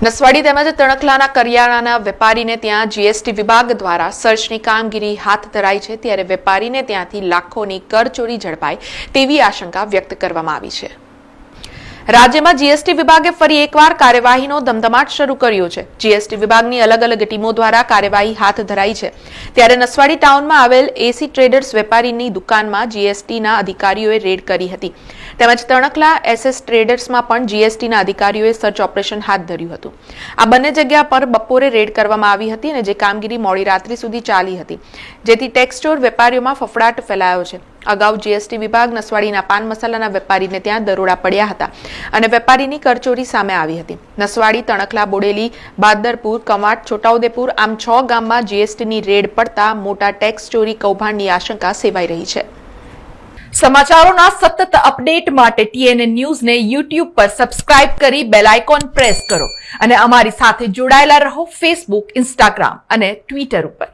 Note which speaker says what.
Speaker 1: નસવાડી તેમજ તણખલાના કરિયાણાના વેપારીને ત્યાં જીએસટી વિભાગ દ્વારા સર્ચની કામગીરી હાથ ધરાઈ છે, ત્યારે વેપારીને ત્યાંથી લાખોની કરચોરી ઝડપાય તેવી આશંકા વ્યક્ત કરવામાં આવી છે. રાજ્યમાં જીએસટી વિભાગે ફરી એકવાર કાર્યવાહીનો ધમધમાટ શરૂ કર્યો છે. જીએસટી વિભાગની અલગ અલગ ટીમો દ્વારા કાર્યવાહી હાથ ધરાઈ છે. ત્યારે નસવાડી ટાઉનમાં આવેલ એસી ટ્રેડર્સ વેપારીની દુકાનમાં જીએસટીના અધિકારીઓએ રેડ કરી હતી. તેમજ તણકલા એસએસ ટ્રેડર્સમાં પણ જીએસટીના અધિકારીઓએ સર્ચ ઓપરેશન હાથ ધર્યું હતું. આ બંને જગ્યા પર બપોરે રેડ કરવામાં આવી હતી અને જે કામગીરી મોડી રાત્રિ સુધી ચાલી હતી. જેથી ટેક્સટોર વેપારીઓમાં ફફડાટ ફેલાયો છે. અગાઉ જીએસટી વિભાગ નસવાડીના પાન મસાલાના વેપારીને ત્યાં દરોડા પડ્યા હતા અને વેપારીની કરચોરી સામે આવી હતી. નસવાડી, તણખલા, બોડેલી, બાદરપુર કમાટ છોટાઉદેપુર આમ છ ગામમાં જીએસટીની રેડ પડતા મોટા ટેક્સ ચોરી કૌભાંડની આશંકા સેવાઈ રહી છે.
Speaker 2: સમાચારોના સતત અપડેટ માટે ટીએનએ ન્યૂઝને યુટ્યુબ પર સબસ્ક્રાઇબ કરી બેલ આઇકોન પ્રેસ કરો અને અમારી સાથે જોડાયેલા રહો ફેસબુક ઇન્સ્ટાગ્રામ અને ટ્વિટર ઉપર.